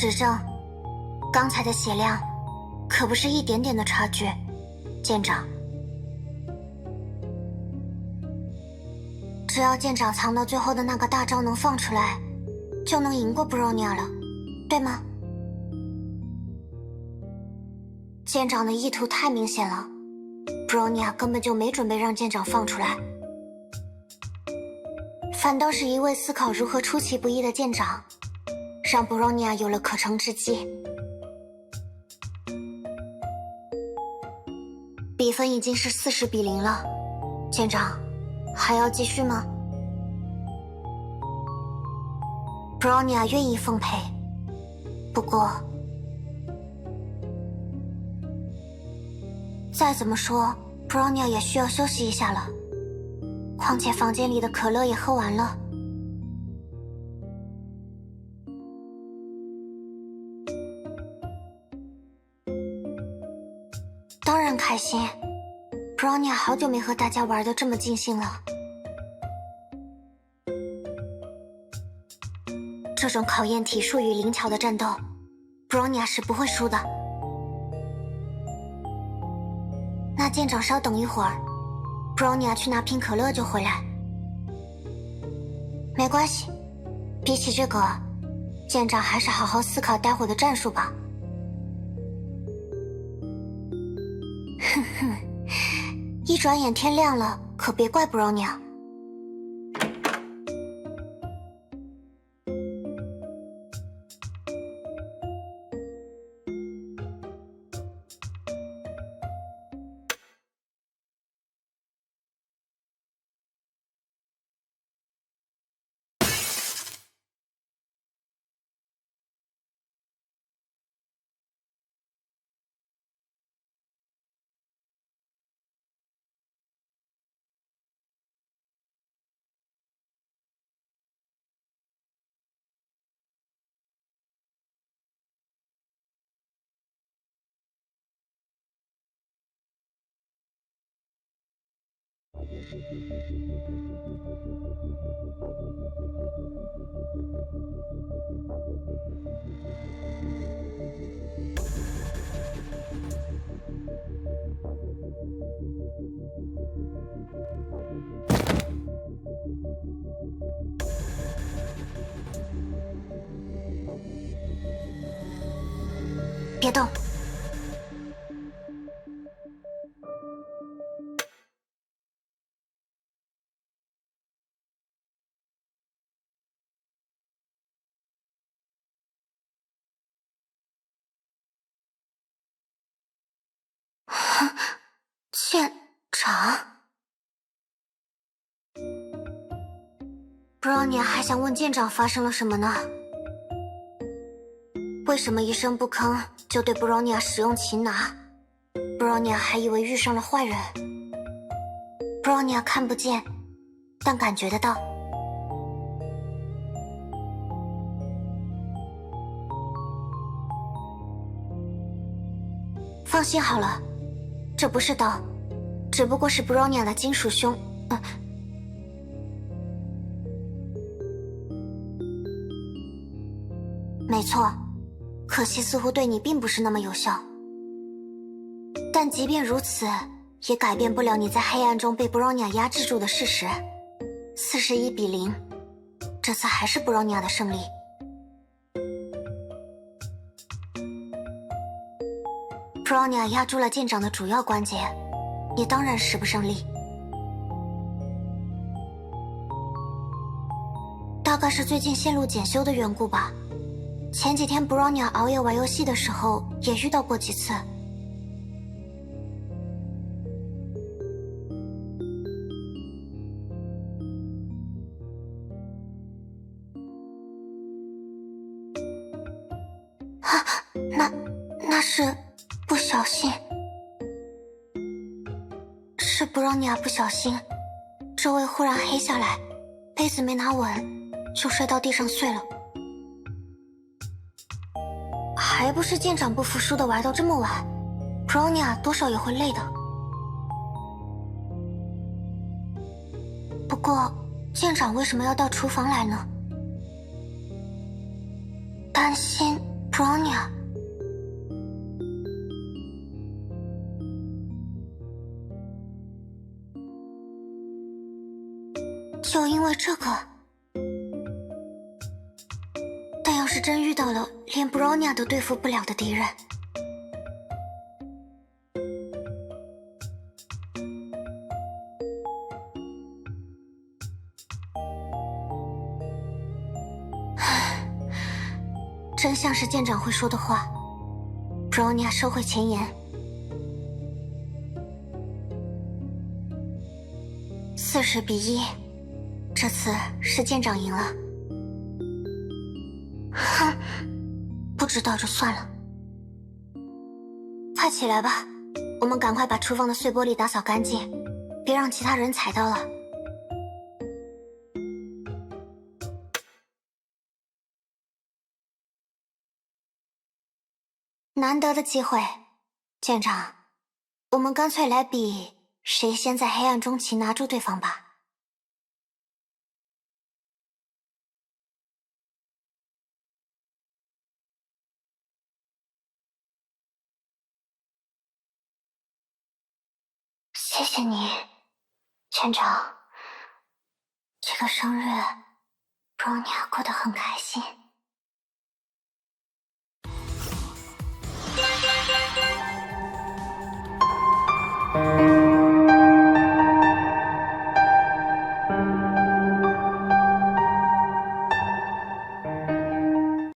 指正，刚才的血量可不是一点点的差距，舰长。只要舰长藏到最后的那个大招能放出来，就能赢过布罗尼亚了，对吗？舰长的意图太明显了，布罗尼亚根本就没准备让舰长放出来，反倒是一位思考如何出其不意的舰长，让布罗尼亚有了可乘之机。比分已经是四十比零了，舰长。还要继续吗？布罗尼亚愿意奉陪，不过再怎么说，布罗尼亚也需要休息一下了。况且房间里的可乐也喝完了，当然开心。布罗尼亚好久没和大家玩的这么尽兴了。这种考验体术与灵巧的战斗，布罗尼亚是不会输的。那舰长稍等一会儿，布罗尼亚去拿瓶可乐就回来。没关系，比起这个，舰长还是好好思考待会的战术吧。哼。一转眼天亮了，可别怪不容娘。别动。舰长，布朗尼亚还想问舰长发生了什么呢？为什么一声不吭就对布朗尼亚使用擒拿？布朗尼亚还以为遇上了坏人。布朗尼亚看不见，但感觉得到。放心好了。这不是刀，只不过是布罗尼亚的金属胸。没错，可惜似乎对你并不是那么有效。但即便如此，也改变不了你在黑暗中被布罗尼亚压制住的事实。四十一比零，这次还是布罗尼亚的胜利。Bronya 压住了舰长的主要关节，也当然使不上力。大概是最近线路检修的缘故吧。前几天 Bronya 熬夜玩游戏的时候也遇到过几次。布朗尼亚不小心，周围忽然黑下来，杯子没拿稳，就摔到地上碎了。还不是舰长不服输的玩到这么晚，布朗尼亚多少也会累的。不过，舰长为什么要到厨房来呢？担心，Bronya。就因为这个，但要是真遇到了连 Bronya 都对付不了的敌人，真像是舰长会说的话，Bronya 收回前言，四十比一。这次是舰长赢了，哼，不知道就算了。快起来吧，我们赶快把厨房的碎玻璃打扫干净，别让其他人踩到了。难得的机会，舰长，我们干脆来比谁先在黑暗中期拿住对方吧。谢谢你，舰长。这个生日，不如你过得很开心。